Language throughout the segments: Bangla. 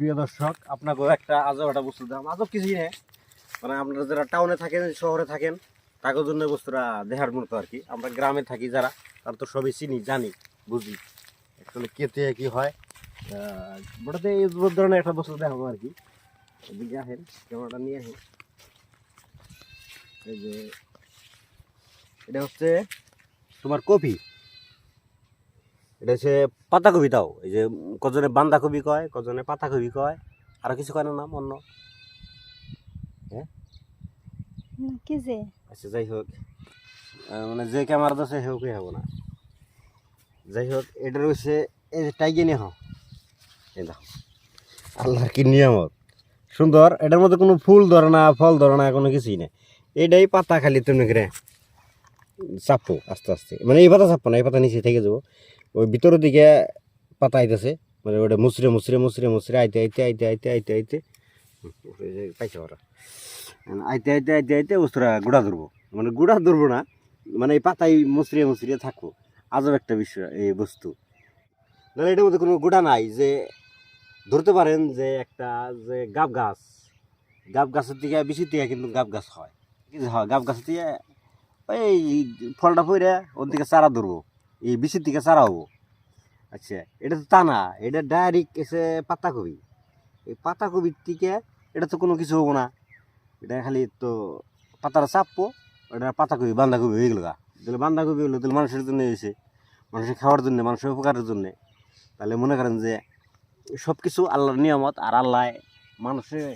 প্রিয় দর্শক, আপনাকেও একটা আজব একটা বস্তু দাম আজব কিছুই নেই। মানে আপনারা যারা টাউনে থাকেন, শহরে থাকেন, তাদের জন্য বস্তুটা দেখার মতো আর কি। আমরা গ্রামে থাকি যারা, তারা তো সবই চিনি, জানি, বুঝি। আসলে কেতে কি হয় বড়তে এই ধরনের একটা বস্তু দেখাবো আর কি। এদিকে আসেন, ক্যামেরাটা নিয়ে আসেন। এই যে, এটা হচ্ছে তোমার কপি। এটা হচ্ছে পাতাকপি তাও এই যে কজনে বান্ধাকপি কয় কজনে পাতাকপি কয় আর কিছু কয় না নাম অন্য? না, কি যে? আচ্ছা যাই হোক। মানে যে ক্যামেরা আছে সেও কে হব না। যাই হোক এটা রয়েছে এই যে টাইগে নিয়ে হও এই দেখো আল্লাহর কি নিয়ামত। সুন্দর এটার মধ্যে কোনো ফুল ধরে না ফল ধরে না কোনো কিছুই নেই। এটাই পাতা খালি তুমি করে চাপো আস্তে আস্তে। মানে এই পাতা চাপো না এই পাতা নিচে থেকে যাব। ওই ভিতরের দিকে পাতা আইতেছে মানে ওটা মুসরে মুসরে মুসরে মুসরে আইতে আইতে আইতে আইতে আইতে আইতে। পাইছে ওরা। আইতে আইতে আইতে আইতে বস্তুরা গুড়া ধরবো। মানে গুড়া ধরবো না মানে এই পাতায় মুসরিয়ে মুসরিয়ে থাকব। আজব একটা বিষয় এই বস্তু। নাহলে এটার মধ্যে কোনো গুড়া নাই যে ধরতে পারেন যে একটা যে গাব গাছ। গাব গাছের দিকে বেশি দিকে কিন্তু গাব গাছ হয়। কি হয়, গাব গাছের দিকে ওই ফলটা পড়ে ওর দিকে চারা ধরবো। এই বিচির দিকে চারা হব আচ্ছা এটা তো তা না, এটা ডাইরেক্ট এসে পাতাকপি। এই পাতাকপির দিকে এটা তো কোনো কিছু হব না। এটা খালি তো পাতাটা চাপবো এটা পাতাকপি, বাঁধাকপি হয়ে গেলো গা। তাহলে বাঁধাকপি হলো তাহলে মানুষের জন্য এসে মানুষের খাওয়ার জন্য, মানুষের উপকারের জন্য। তাহলে মনে করেন যে সব কিছু আল্লাহর নিয়ামত আর আল্লাহ মানুষের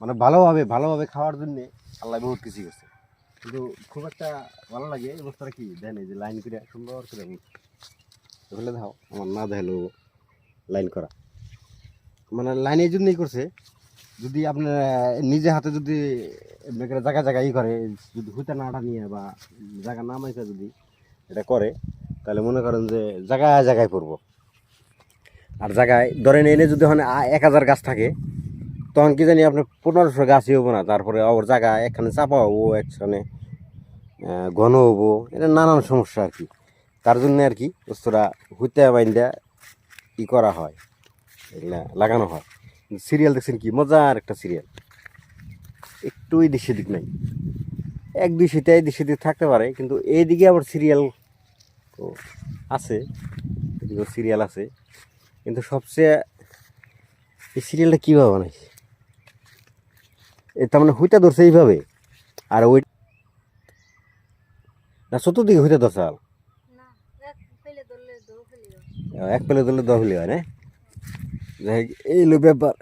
মানে ভালোভাবে ভালোভাবে খাওয়ার জন্যে আল্লাহ বহুত কিছু করছে। কিন্তু খুব একটা ভালো লাগে। এই বস্তুটা কি? দেন এই যে লাইন করে সুন্দর করে ধরলে দাও। আমার না দেখাল লাইন করা। মানে লাইন এই জন্যই করছে, যদি আপনার নিজে হাতে যদি করে জায়গা জায়গা ই করে, যদি হুইতে নাটা নিয়ে বা জায়গা নামাইতে যদি এটা করে, তাহলে মনে করেন যে জায়গায় জায়গায় পড়ব। আর জায়গায় ধরেন এনে যদি ওখানে এক হাজার গাছ থাকে, তখন কি জানি আপনার পনেরোশো গাছই হব না। তারপরে ওর জায়গা একখানে চাপা হব একখানে ঘন হব, এটা নানান সমস্যা আর কি। তার জন্য আর কি বস্তুটা হুইতে বাইন্দা ই করা হয়, এগুলা লাগানো হয়। সিরিয়াল দেখছেন কি? মজার একটা সিরিয়াল। একটু একটুই দিক নাই। এক দুই সিটে এই দিক থাকতে পারে, কিন্তু এইদিকে আবার সিরিয়াল আছে এদিকে সিরিয়াল আছে। কিন্তু সবচেয়ে এই সিরিয়ালটা কীভাবে বানাইছে? এ তার মানে হুইটা ধরছে এইভাবে, আর ওই না চতুর্দিকে হুইটা ধরছে আল না এক ফেলে ধরলে দৌ ফেলে এক পেলে ধরলে দশ হলে হয় না? এই লো ব্যাপার।